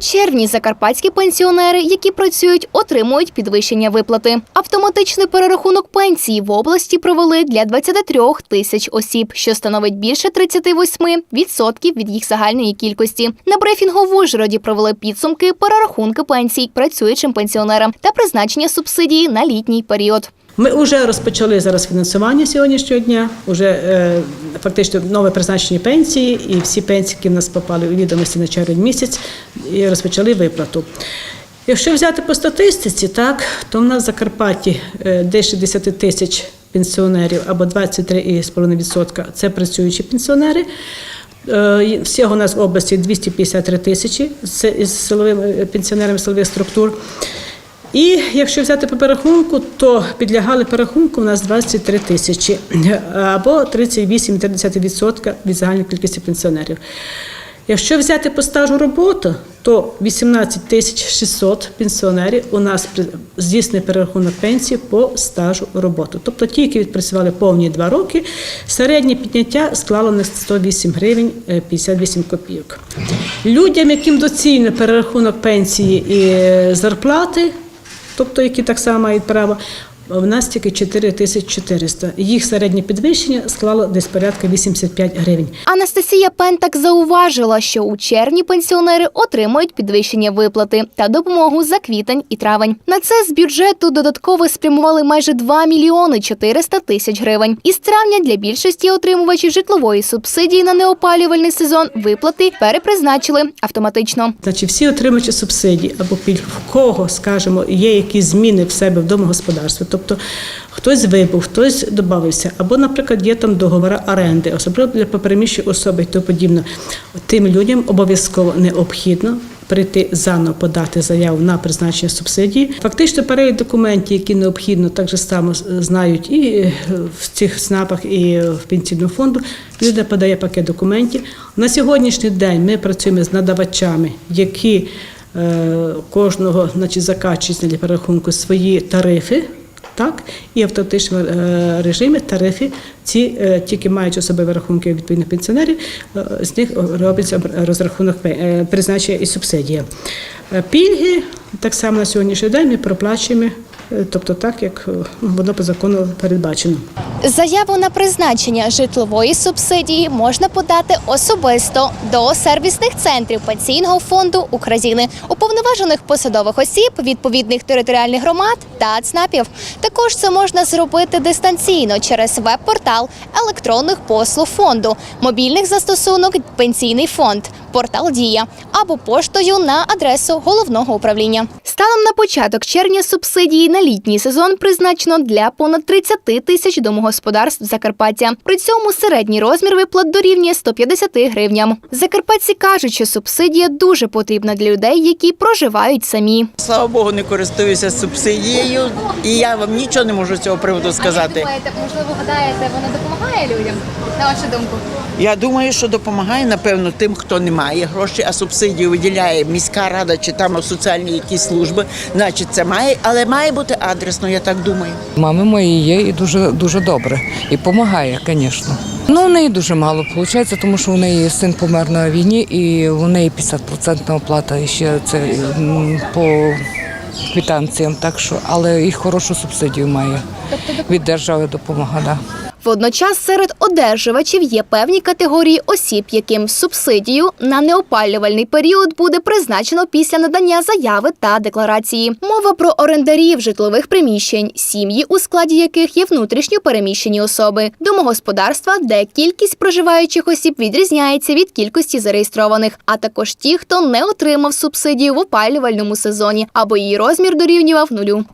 червні закарпатські пенсіонери, які працюють, отримують підвищення виплати. Автоматичний перерахунок пенсії в області провели для 23 тисяч осіб, що становить більше 38% від їх загальної кількості. На брифінгу в Ужгороді провели підсумки перерахунки пенсій працюючим пенсіонерам та призначення субсидії на літній період. Ми вже розпочали зараз фінансування сьогоднішнього дня. Уже е, фактично нове призначення пенсії, і всі пенсії, які в нас попали у відомості на червень місяць, і розпочали виплату. Якщо взяти по статистиці, так то в нас в Закарпатті е, десь 60 тисяч пенсіонерів або 23,5% – це працюючі пенсіонери. Е, Всього у нас в області 253 тисячі з силовими пенсіонерами силових структур. І якщо взяти по перерахунку, то підлягали перерахунку у нас 23 тисячі або 38,3% від загальної кількості пенсіонерів. Якщо взяти по стажу роботи, то 18 тисяч 600 пенсіонерів у нас здійснює перерахунок пенсії по стажу роботи. Тобто ті, які відпрацювали повні два роки, середнє підняття склало на 108 гривень е, 58 копійок. Людям, яким доцільно перерахунок пенсії і е, зарплати, тобто які так само мають право. В нас тільки 4400. Їх середнє підвищення склало десь порядка 85 гривень. Анастасія Пентак зауважила, що у червні пенсіонери отримують підвищення виплати та допомогу за квітень і травень. На це з бюджету додатково спрямували майже 2 мільйони 400 тисяч гривень. Із травня для більшості отримувачів житлової субсидії на неопалювальний сезон виплати перепризначили автоматично. Значить, всі отримувачі субсидій або пільг, в кого, скажімо, є якісь зміни в себе в домогосподарстві, тобто хтось вибув, хтось додався, або, наприклад, є там договори оренди, особливо для попереміщої особи і тому подібне. Тим людям обов'язково необхідно. Прийти заново подати заяву на призначення субсидії. Фактично перелік документів, які необхідно, так же само знають і е, в цих СНАПах, і в пенсійному фонду. Людина подає пакет документів. На сьогоднішній день ми працюємо з надавачами, які е, кожного значить, закачують для перерахунку свої тарифи. Так, і в автоматичному е, режимі тарифи ці е, тільки мають особливі рахунки відповідних пенсіонерів, е, з них робиться розрахунок призначення і субсидія. Пільги так само на сьогоднішній день ми проплачуємо, тобто так, як е, воно по закону передбачено. Заяву на призначення житлової субсидії можна подати особисто до сервісних центрів пенсійного фонду України, уповноважених посадових осіб, відповідних територіальних громад та ЦНАПів. Також це можна зробити дистанційно через веб-портал електронних послуг фонду, мобільних застосунок Пенсійний фонд, портал Дія або поштою на адресу головного управління. Станом на початок червня субсидії на літній сезон призначено для понад 30 тисяч домогосподарств Закарпаття. При цьому середній розмір виплат дорівнює 150 гривням. Закарпатці кажуть, що субсидія дуже потрібна для людей, які проживають самі. Слава Богу, не користуюся субсидією, і я вам нічого не можу з цього приводу сказати. можливо, гадаєте, вона допомагає людям? На вашу думку? Я думаю, що допомагає напевно тим, хто не має грошей, а субсидію виділяє міська рада чи там соціальні якісь служби. Значить, це має, але має бути адресно, я так думаю. Мами мої є і дуже дуже добре. І допомагає, звісно. Ну, у неї дуже мало виходить, тому що у неї син помер на війні, і у неї 50% оплата і ще це по квитанціям. Так що, але і хорошу субсидію має. Від держави допомога. Да. Водночас серед одержувачів є певні категорії осіб, яким субсидію на неопалювальний період буде призначено після надання заяви та декларації. Мова про орендарів житлових приміщень, сім'ї, у складі яких є внутрішньо переміщені особи, домогосподарства, де кількість проживаючих осіб відрізняється від кількості зареєстрованих, а також ті, хто не отримав субсидію в опалювальному сезоні або її розмір дорівнював нулю.